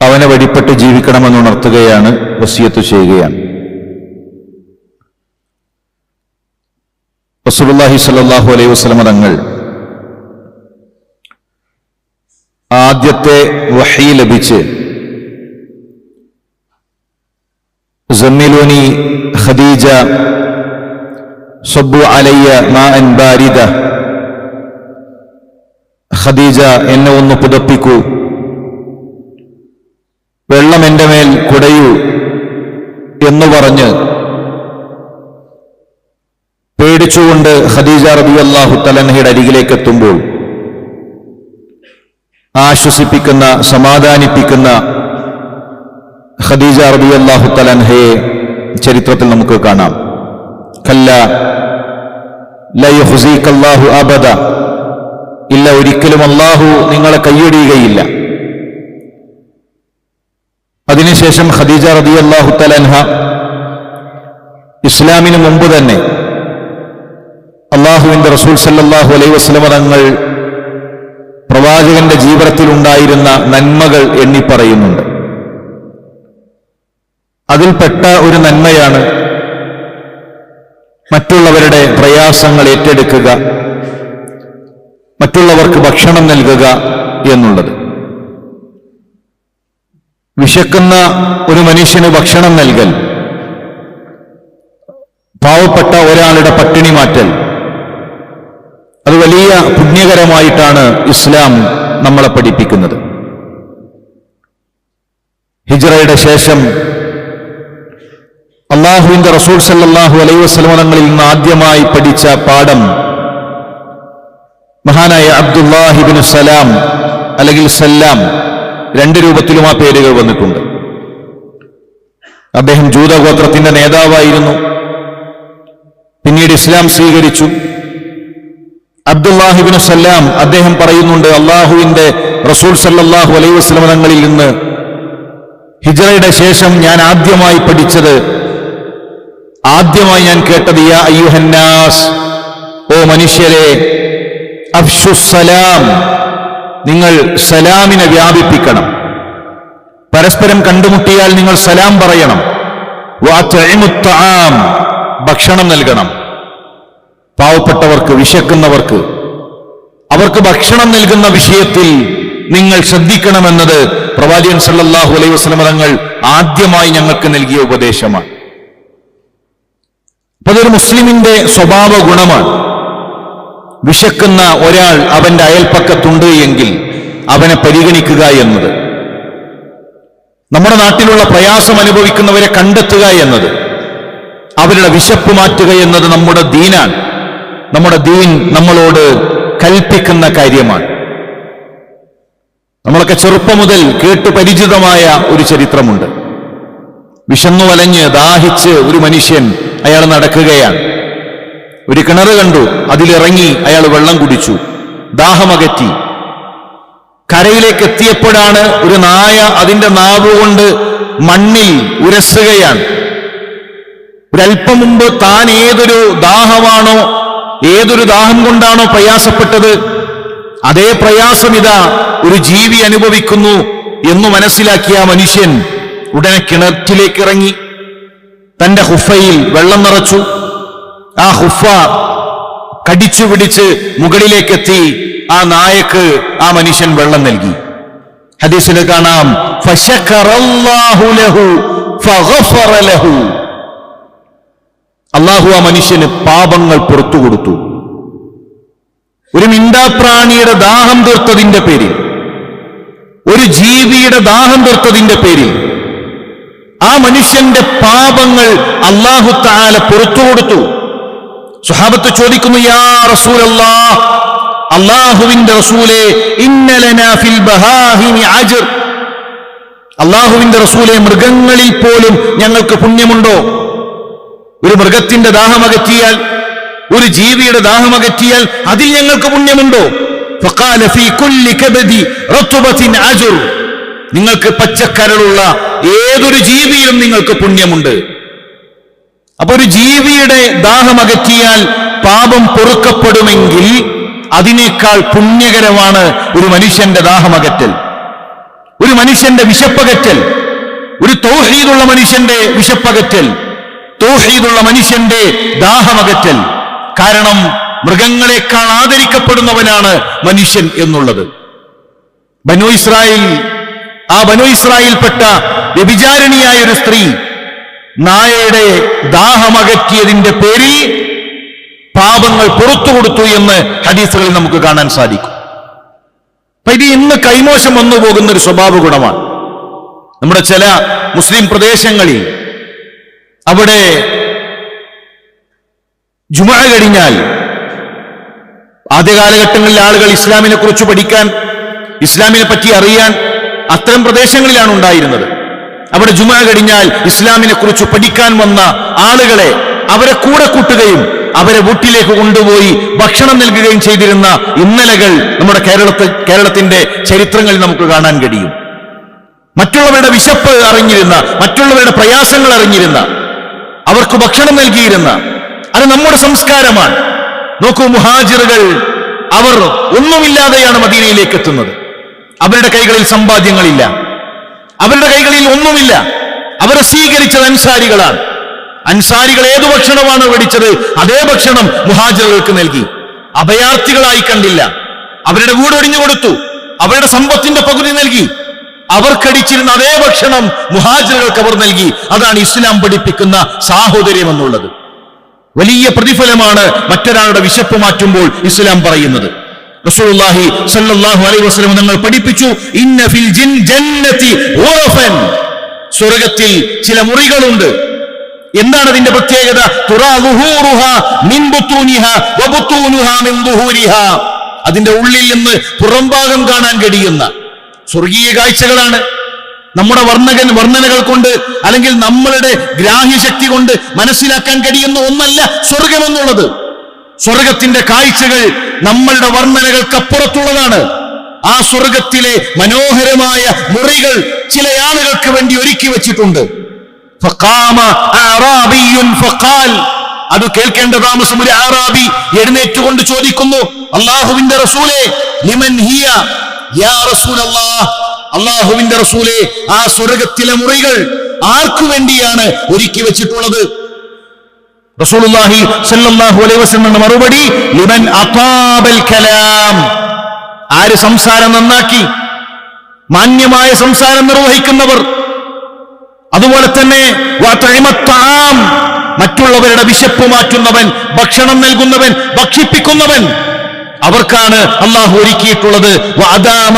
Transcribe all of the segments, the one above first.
അവനെ വഴിപ്പെട്ട് ജീവിക്കണമെന്ന് ഉണർത്തുകയാണ് വസിയത്ത് ചെയ്യുകയാണ്. റസൂലുള്ളാഹി സ്വല്ലല്ലാഹു അലൈഹി വസല്ലമ തങ്ങൾ ആദ്യത്തെ വഹി ലഭിച്ച് ജമ്മിലോനി ഖദീജ സബ്ബു അലയ്യ മാ അൻ ബാരിദ ഖദീജ എന്നെ ഒന്ന് പുതപ്പിക്കൂ. വെള്ളം എന്റെ മേൽ കുടയൂ എന്ന് പറഞ്ഞ് പേടിച്ചുകൊണ്ട് ഖദീജ റബി അള്ളാഹു തലൻഹയുടെ അരികിലേക്ക് എത്തുമ്പോൾ ആശ്വസിപ്പിക്കുന്ന സമാധാനിപ്പിക്കുന്ന ഖദീജ റബി അള്ളാഹു തലൻഹയെ ചരിത്രത്തിൽ നമുക്ക് കാണാം. കല്ല ലൈ ഹുസീഖ് അബദ. ഇല്ല ഒരിക്കലും അള്ളാഹു നിങ്ങളെ കൈയടിയുകയില്ല. അതിനുശേഷം ഖദീജ റബി അള്ളാഹു തലൻഹ ഇസ്ലാമിന് മുമ്പ് തന്നെ അള്ളാഹുവിന്റെ റസൂൽ സല്ലാഹു അലൈ വസ്ലമ തങ്ങൾ പ്രവാചകന്റെ ജീവിതത്തിൽ ഉണ്ടായിരുന്ന നന്മകൾ എണ്ണി പറയുന്നുണ്ട്. അതിൽപ്പെട്ട ഒരു നന്മയാണ് മറ്റുള്ളവരുടെ പ്രയാസങ്ങൾ ഏറ്റെടുക്കുക മറ്റുള്ളവർക്ക് ഭക്ഷണം നൽകുക എന്നുള്ളത്. വിശക്കുന്ന ഒരു മനുഷ്യന് ഭക്ഷണം നൽകൽ പാവപ്പെട്ട ഒരാളുടെ പട്ടിണി മാറ്റൽ അത് വലിയ പുണ്യകരമായിട്ടാണ് ഇസ്ലാം നമ്മളെ പഠിപ്പിക്കുന്നത്. ഹിജ്റയുടെ ശേഷം അള്ളാഹുവിന്റെ റസൂൽ സല്ലാഹു അലൈവസ്ലമങ്ങളിൽ നിന്ന് ആദ്യമായി പഠിച്ച പാഠം മഹാനായ അബ്ദുല്ലാഹിബിൻ സലാം അല്ലെങ്കിൽ സല്ലാം രണ്ട് രൂപത്തിലും ആ പേരുകൾ വന്നിട്ടുണ്ട്. അദ്ദേഹം ജൂതഗോത്രത്തിന്റെ നേതാവായിരുന്നു. പിന്നീട് ഇസ്ലാം സ്വീകരിച്ചു. അബ്ദുല്ലാഹിബിന് സല്ലാം അദ്ദേഹം പറയുന്നുണ്ട് അള്ളാഹുവിന്റെ റസൂൽ സല്ലാഹു അലൈ വസ്ലമതങ്ങളിൽ നിന്ന് ഹിജറയുടെ ശേഷം ഞാൻ ആദ്യമായി പഠിച്ചത് ആദ്യമായി ഞാൻ കേട്ടത് യാ അയ്യുഹന്നാസ് ഓ മനുഷ്യരെ അഫ്ഷുസലാം നിങ്ങൾ സലാമിനെ വ്യാപിപ്പിക്കണം. പരസ്പരം കണ്ടുമുട്ടിയാൽ നിങ്ങൾ സലാം പറയണം. ഭക്ഷണം നൽകണം. പാവപ്പെട്ടവർക്ക് വിശക്കുന്നവർക്ക്. അവർക്ക് ഭക്ഷണം നൽകുന്ന വിഷയത്തിൽ നിങ്ങൾ ശ്രദ്ധിക്കണമെന്നത് പ്രവാചകൻ സല്ലാഹു അലൈഹി വസല്ലം തങ്ങൾ ആദ്യമായി ഞങ്ങൾക്ക് നൽകിയ ഉപദേശമാണ്. അതൊരു മുസ്ലിമിന്റെ സ്വഭാവ ഗുണമാണ് വിശക്കുന്ന ഒരാൾ അവന്റെ അയൽപ്പക്കത്തുണ്ട് എങ്കിൽ അവനെ പരിഗണിക്കുക എന്നത്. നമ്മുടെ നാട്ടിലുള്ള പ്രയാസം അനുഭവിക്കുന്നവരെ കണ്ടെത്തുക എന്നത്. അവരുടെ വിശപ്പ് മാറ്റുക എന്നത് നമ്മുടെ ദീനാണ്. നമ്മുടെ ദീൻ നമ്മളോട് കൽപ്പിക്കുന്ന കാര്യമാണ്. നമ്മളൊക്കെ ചെറുപ്പം മുതൽ കേട്ടു പരിചിതമായ ഒരു ചരിത്രമുണ്ട്. വിശന്നു വലഞ്ഞ് ദാഹിച്ച് ഒരു മനുഷ്യൻ അയാൾ നടക്കുകയാണ്. ഒരു കിണർ കണ്ടു. അതിലിറങ്ങി അയാൾ വെള്ളം കുടിച്ചു. ദാഹമകറ്റി. കരയിലേക്ക് എത്തിയപ്പോഴാണ് ഒരു നായ അതിന്റെ നാവ് കൊണ്ട് മണ്ണിൽ ഉരസുകയാണ്. ഒരല്പം മുമ്പ് താൻ ഏതൊരു ദാഹമാണോ ഏതൊരു ദാഹം കൊണ്ടാണോ പ്രയാസപ്പെട്ടത് അതേ പ്രയാസം ഇതാ ഒരു ജീവി അനുഭവിക്കുന്നു എന്ന് മനസ്സിലാക്കിയ മനുഷ്യൻ ഉടനെ കിണറ്റിലേക്ക് ഇറങ്ങി തന്റെ ഹുഫയിൽ വെള്ളം നിറച്ചു. ആ ഹുഫ കടിച്ചു പിടിച്ച് മുകളിലേക്കെത്തി. ആ നായക്ക് ആ മനുഷ്യൻ വെള്ളം നൽകി. ഹദീസിൽ കാണാം അള്ളാഹു ആ മനുഷ്യന് പാപങ്ങൾ പുറത്തു കൊടുത്തു. ഒരു മിണ്ടാപ്രാണിയുടെ ദാഹം തീർത്തതിന്റെ പേരിൽ ഒരു ജീവിയുടെ ദാഹം തീർത്തതിന്റെ പേരിൽ ആ മനുഷ്യന്റെ പാപങ്ങൾ അള്ളാഹു താല പുറത്തു കൊടുത്തു. സുഹാബത്ത് ചോദിക്കുന്നു യാ റസൂൽ അള്ളാഹുവിന്റെ റസൂലെ അള്ളാഹുവിന്റെ റസൂലെ മൃഗങ്ങളിൽ പോലും ഞങ്ങൾക്ക് പുണ്യമുണ്ടോ? ഒരു മൃഗത്തിന്റെ ദാഹമകറ്റിയാൽ ഒരു ജീവിയുടെ ദാഹമകറ്റിയാൽ അതിൽ ഞങ്ങൾക്ക് പുണ്യമുണ്ടോ? നിങ്ങൾക്ക് പച്ചക്കരളുള്ള ഏതൊരു ജീവിയിലും നിങ്ങൾക്ക് പുണ്യമുണ്ട്. അപ്പൊ ഒരു ജീവിയുടെ ദാഹം അകറ്റിയാൽ പാപം പൊറുക്കപ്പെടുമെങ്കിൽ അതിനേക്കാൾ പുണ്യകരമാണ് ഒരു മനുഷ്യന്റെ ദാഹമകറ്റൽ. ഒരു മനുഷ്യന്റെ വിശപ്പകറ്റൽ. ഒരു തൗഹീദുള്ള മനുഷ്യന്റെ വിശപ്പകറ്റൽ. തൗഹീദുള്ള മനുഷ്യന്റെ ദാഹമകറ്റൽ. കാരണം മൃഗങ്ങളെക്കാൾ ആദരിക്കപ്പെടുന്നവനാണ് മനുഷ്യൻ എന്നുള്ളത്. ബനു ഇസ്രായേൽ ആ ബനു ഇസ്രായേൽപ്പെട്ട വ്യഭിചാരിണിയായ ഒരു സ്ത്രീ നായയുടെ ദാഹമകറ്റിയതിന്റെ പേരിൽ പാപങ്ങൾ പുറത്തു കൊടുത്തു എന്ന് ഹദീസുകളിൽ നമുക്ക് കാണാൻ സാധിക്കും. അപ്പൊ ഇത് ഇന്ന് കൈമോശം വന്നു പോകുന്ന ഒരു സ്വഭാവ ഗുണമാണ്. നമ്മുടെ ചില മുസ്ലിം പ്രദേശങ്ങളിൽ അവിടെ ജുമ കഴിഞ്ഞാൽ ആദ്യ കാലഘട്ടങ്ങളിൽ ആളുകൾ ഇസ്ലാമിനെ കുറിച്ച് പഠിക്കാൻ ഇസ്ലാമിനെ പറ്റി അറിയാൻ അത്തരം പ്രദേശങ്ങളിലാണ് ഉണ്ടായിരുന്നത്. അവിടെ ജുമാ കഴിഞ്ഞാൽ ഇസ്ലാമിനെ കുറിച്ച് പഠിക്കാൻ വന്ന ആളുകളെ അവരെ കൂടെ കൂട്ടുകയും അവരെ വീട്ടിലേക്ക് കൊണ്ടുപോയി ഭക്ഷണം നൽകുകയും ചെയ്തിരുന്ന ഇന്നലകൾ നമ്മുടെ കേരളത്തിൽ കേരളത്തിന്റെ ചരിത്രങ്ങളിൽ നമുക്ക് കാണാൻ കഴിയും. മറ്റുള്ളവരുടെ വിശപ്പ് അറിഞ്ഞിരുന്ന മറ്റുള്ളവരുടെ പ്രയാസങ്ങൾ അറിഞ്ഞിരുന്ന അവർക്ക് ഭക്ഷണം നൽകിയിരുന്ന അത് നമ്മുടെ സംസ്കാരമാണ്. നോക്കൂ മുഹാജിറുകൾ അവർ ഒന്നുമില്ലാതെയാണ് മദീനയിലേക്ക് എത്തുന്നത്. അവരുടെ കൈകളിൽ സമ്പാദ്യങ്ങളില്ല. അവരുടെ കൈകളിൽ ഒന്നുമില്ല. അവരെ സ്വീകരിച്ചത് അൻസാരികളാണ്. അൻസാരികൾ ഏതു ഭക്ഷണമാണ് മേടിച്ചത്? അതേ ഭക്ഷണം മുഹാജിറുകൾക്ക് നൽകി. അഭയാർത്ഥികളായി കണ്ടില്ല. അവരുടെ വീട് ഒടിഞ്ഞു കൊടുത്തു. അവരുടെ സമ്പത്തിന്റെ പകുതി നൽകി. അവർക്കടിച്ചിരുന്ന അതേ ഭക്ഷണം മുഹാജിറുകൾക്ക് അവർ നൽകി. അതാണ് ഇസ്ലാം പഠിപ്പിക്കുന്ന സാഹോദര്യം എന്നുള്ളത്. വലിയ പ്രതിഫലമാണ് മറ്റൊരാളുടെ വിശപ്പ് മാറ്റുമ്പോൾ ഇസ്ലാം പറയുന്നത്. റസൂലുള്ളാഹി സല്ലല്ലാഹു അലൈഹി വസല്ലം തങ്ങൾ പഠിപ്പിച്ചു ഇന്ന ഫിൽ ജിൻ ജന്നതി ഉറഫൻ. സ്വർഗത്തിൽ ചില മുറികളുണ്ട്. എന്താണ് അതിന്റെ പ്രത്യേകത? അതിന്റെ ഉള്ളിൽ നിന്ന് പുറംഭാഗം കാണാൻ കഴിയുന്ന സ്വർഗീയ കാഴ്ചകളാണ്. നമ്മുടെ വർണകൻ വർണനകൾ കൊണ്ട് അല്ലെങ്കിൽ നമ്മളുടെ ഗ്രാഹ്യശക്തി കൊണ്ട് മനസ്സിലാക്കാൻ കഴിയുന്ന ഒന്നല്ല സ്വർഗമെന്നുള്ളത്. സ്വർഗത്തിന്റെ കാഴ്ചകൾ നമ്മളുടെ വർണനകൾക്കപ്പുറത്തുള്ളതാണ്. ആ സ്വർഗത്തിലെ മനോഹരമായ മുറികൾ ചില ആളുകൾക്ക് വേണ്ടി ഒരുക്കി വെച്ചിട്ടുണ്ട്. അത് കേൾക്കേണ്ട താമസം ഒരു ആറാബി എഴുന്നേറ്റുകൊണ്ട് ചോദിക്കുന്നു അള്ളാഹുവിന്റെ റസൂലെ ലിമൻ ഹിയ? യാ അള്ളാഹുവിന്റെ റസൂലെ ആ സ്വർഗത്തിലെ മുറികൾ ആർക്കു വേണ്ടിയാണ് ഒരുക്കി വെച്ചിട്ടുള്ളത്? റസൂലുള്ളാഹി സല്ലല്ലാഹു അലൈഹി വസല്ലം മറുപടി ലിമൻ അതാബൽ കലാം. ആര് സംസാരം നന്നാക്കി മാന്യമായ സംസാരം നിർവഹിക്കുന്നവർ. അതുപോലെ തന്നെ മറ്റുള്ളവരുടെ വിശപ്പ് മാറ്റുന്നവൻ ഭക്ഷണം നൽകുന്നവൻ ഭക്ഷിപ്പിക്കുന്നവൻ. അവർക്കാണ് അള്ളാഹു ഒരുക്കിയിട്ടുള്ളത്. വഅദാമ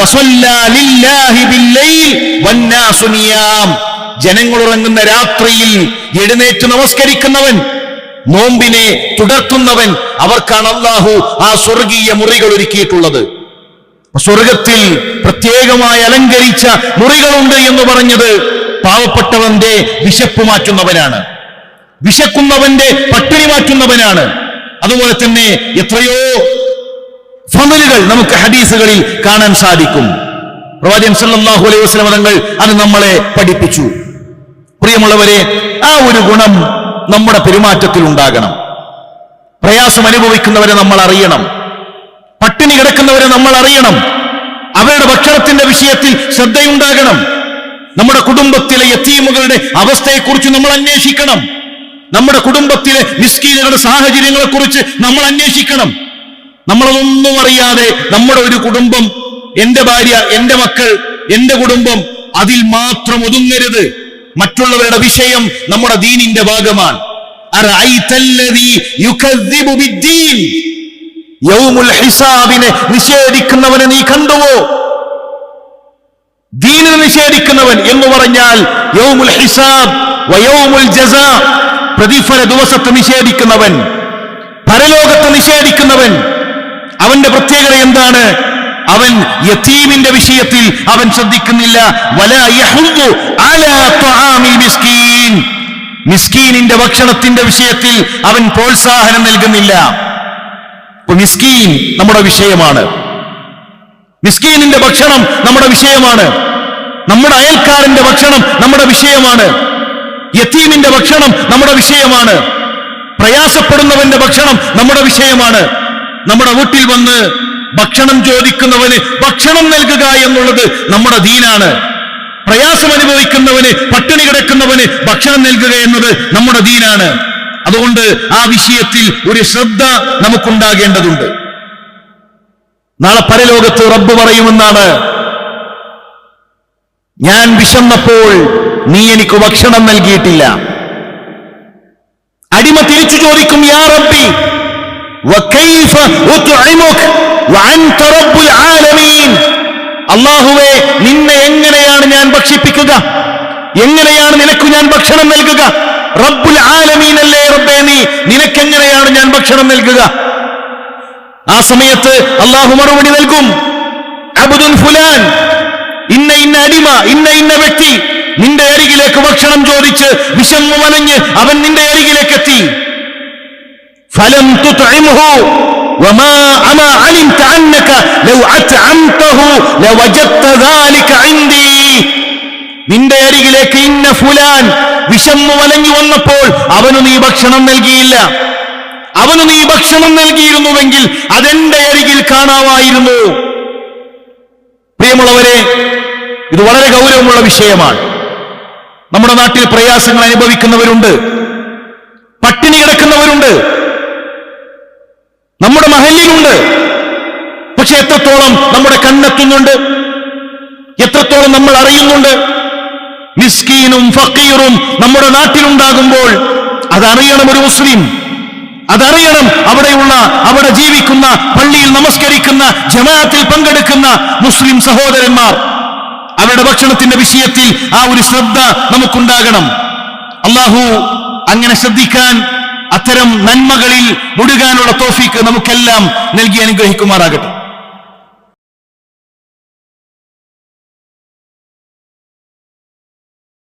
വസല്ലാ ലില്ലാഹി ജനങ്ങൾ ഉറങ്ങുന്ന രാത്രിയിൽ എഴുന്നേറ്റ് നമസ്കരിക്കുന്നവൻ നോമ്പിനെ തുടർത്തുന്നവൻ അവർക്കാണ് അള്ളാഹു ആ സ്വർഗീയ മുറികൾ ഒരുക്കിയിട്ടുള്ളത്. സ്വർഗത്തിൽ പ്രത്യേകമായി അലങ്കരിച്ച മുറികളുണ്ട് എന്ന് പറഞ്ഞത് പാവപ്പെട്ടവന്റെ വിശപ്പ് മാറ്റുന്നവനാണ്. വിശക്കുന്നവന്റെ പട്ടിണി മാറ്റുന്നവനാണ്. അതുപോലെ തന്നെ എത്രയോ ഫമലുകൾ നമുക്ക് ഹദീസുകളിൽ കാണാൻ സാധിക്കും. പ്രവാചകൻ സല്ലല്ലാഹു അലൈഹി വസല്ലം തങ്ങൾ അത് നമ്മളെ പഠിപ്പിച്ചു. പ്രിയമുള്ളവരെ ആ ഒരു ഗുണം നമ്മുടെ പെരുമാറ്റത്തിൽ ഉണ്ടാകണം. പ്രയാസം അനുഭവിക്കുന്നവരെ നമ്മൾ അറിയണം. പട്ടിണി കിടക്കുന്നവരെ നമ്മൾ അറിയണം. അവരുടെ ഭക്ഷണത്തിന്റെ വിഷയത്തിൽ ശ്രദ്ധയുണ്ടാകണം. നമ്മുടെ കുടുംബത്തിലെ യത്തീമുകളുടെ അവസ്ഥയെക്കുറിച്ച് നമ്മൾ അന്വേഷിക്കണം. നമ്മുടെ കുടുംബത്തിലെ നിസ്കീലുകളുടെ സാഹചര്യങ്ങളെക്കുറിച്ച് നമ്മൾ അന്വേഷിക്കണം. നമ്മളതൊന്നും അറിയാതെ നമ്മുടെ ഒരു കുടുംബം എന്റെ ഭാര്യ എന്റെ മക്കൾ എന്റെ കുടുംബം അതിൽ മാത്രം ഒതുങ്ങരുത്. മറ്റുള്ളവരുടെ വിഷയം നമ്മുടെ ദീനിന്റെ ഭാഗമാണ്. ഹിസാബിനെ നിഷേധിക്കുന്നവനെ നീ കണ്ടുവോ? ദീനിനെ നിഷേധിക്കുന്നവൻ എന്ന് പറഞ്ഞാൽ യൗമുൽ ഹിസാബ് വയൗമുൽ ജസാ പ്രതിഫല ദിവസത്തെ നിഷേധിക്കുന്നവൻ പരലോകത്തെ നിഷേധിക്കുന്നവൻ. അവന്റെ പ്രത്യേകത എന്താണ്? അവൻ യത്തീമിന്റെ വിഷയത്തിൽ അവൻ ശ്രദ്ധിക്കുന്നില്ല. മിസ്കീനിന്റെ ഭക്ഷണത്തിന്റെ വിഷയത്തിൽ അവൻ പ്രോത്സാഹനം നൽകുന്നില്ല. മിസ്കീൻ നമ്മുടെ വിഷയമാണ്. മിസ്കീനിന്റെ ഭക്ഷണം നമ്മുടെ വിഷയമാണ്. നമ്മുടെ അയൽക്കാരന്റെ ഭക്ഷണം നമ്മുടെ വിഷയമാണ്. യത്തീമിന്റെ ഭക്ഷണം നമ്മുടെ വിഷയമാണ്. പ്രയാസപ്പെടുന്നവന്റെ ഭക്ഷണം നമ്മുടെ വിഷയമാണ്. നമ്മുടെ വീട്ടിൽ വന്ന് ഭക്ഷണം ചോദിക്കുന്നവന് ഭക്ഷണം നൽകുക എന്നുള്ളത് നമ്മുടെ ദീനാണ്. പ്രയാസം അനുഭവിക്കുന്നവന് പട്ടിണി കിടക്കുന്നവന് ഭക്ഷണം നൽകുക എന്നത് നമ്മുടെ ദീനാണ്. അതുകൊണ്ട് ആ വിഷയത്തിൽ ഒരു ശ്രദ്ധ നമുക്കുണ്ടാകേണ്ടതുണ്ട്. നാളെ പരലോകത്ത് റബ്ബ് പറയുമെന്നാണ്. ഞാൻ വിശന്നപ്പോൾ നീ എനിക്ക് ഭക്ഷണം നൽകിയിട്ടില്ല. അടിമ തിരിച്ചു ചോദിക്കും യാ റബ്ബി വകൈഫ ഉത്ഇമുക് വഅൻത റബ്ബുൽ ആലമീൻ. അല്ലാഹുവേ നിന്നെ എങ്ങനെയാണ് ഞാൻ ഭക്ഷിപ്പിക്കുക? എങ്ങനെയാണ് നിനക്ക് ഞാൻ ഭക്ഷണം നൽകുക? റബ്ബുൽ ആലമീൻ അല്ലേ റബ്ബേ നീ നിനക്കെങ്ങനെയാണ് ഞാൻ ഭക്ഷണം നൽകുക? ആ സമയത്ത് അള്ളാഹു മറുപടി നൽകും. അബ്ദുൽ ഫുലാൻ ഇന്ന ഇന്ന അടിമ ഇന്ന ഇന്ന വ്യക്തി നിന്റെ അരികിലേക്ക് ഭക്ഷണം ചോദിച്ച് വിശന്നു വലഞ്ഞ് അവൻ നിന്റെ അരികിലേക്ക് എത്തി ഫലം തുത്ഇംഹു وما أما علمت أنك لو أطعمته لوجدت ذلك عندي നിന്റെ അരികിലേക്ക് ഇന്ന ഫുലാൻ വിശന്നു വലഞ്ഞു വന്നപ്പോൾ അവന് നീ ഭക്ഷണം നൽകിയില്ല അവന് നീ ഭക്ഷണം നൽകിയിരുന്നുവെങ്കിൽ അതെന്റെ അരികിൽ കാണാമായിരുന്നു പ്രിയമുള്ളവരെ ഇത് വളരെ ഗൗരവമുള്ള വിഷയമാണ് നമ്മുടെ നാട്ടിൽ പ്രയാസങ്ങൾ അനുഭവിക്കുന്നവരുണ്ട് നമ്മുടെ മഹലിലുണ്ട്. പക്ഷെ എത്രത്തോളം നമ്മുടെ കണ്ണെത്തുന്നുണ്ട്? എത്രത്തോളം നമ്മൾ അറിയുന്നുണ്ട്? മിസ്കീനും ഫക്കീറും നമ്മുടെ നാട്ടിലുണ്ടാകുമ്പോൾ അതറിയണം ഒരു മുസ്ലിം. അതറിയണം അവിടെയുള്ള അവിടെ ജീവിക്കുന്ന പള്ളിയിൽ നമസ്കരിക്കുന്ന ജമാഅത്തിൽ പങ്കെടുക്കുന്ന മുസ്ലിം സഹോദരന്മാർ. അവരുടെ ഭക്ഷണത്തിന്റെ വിഷയത്തിൽ ആ ഒരു ശ്രദ്ധ നമുക്കുണ്ടാകണം. അള്ളാഹു അങ്ങനെ ശ്രദ്ധിക്കാൻ അത്തരം നന്മകളിൽ മുടുകാനുള്ള തോഫീക്ക് നമുക്കെല്ലാം നൽകി അനുഗ്രഹിക്കുമാറാകട്ടെ.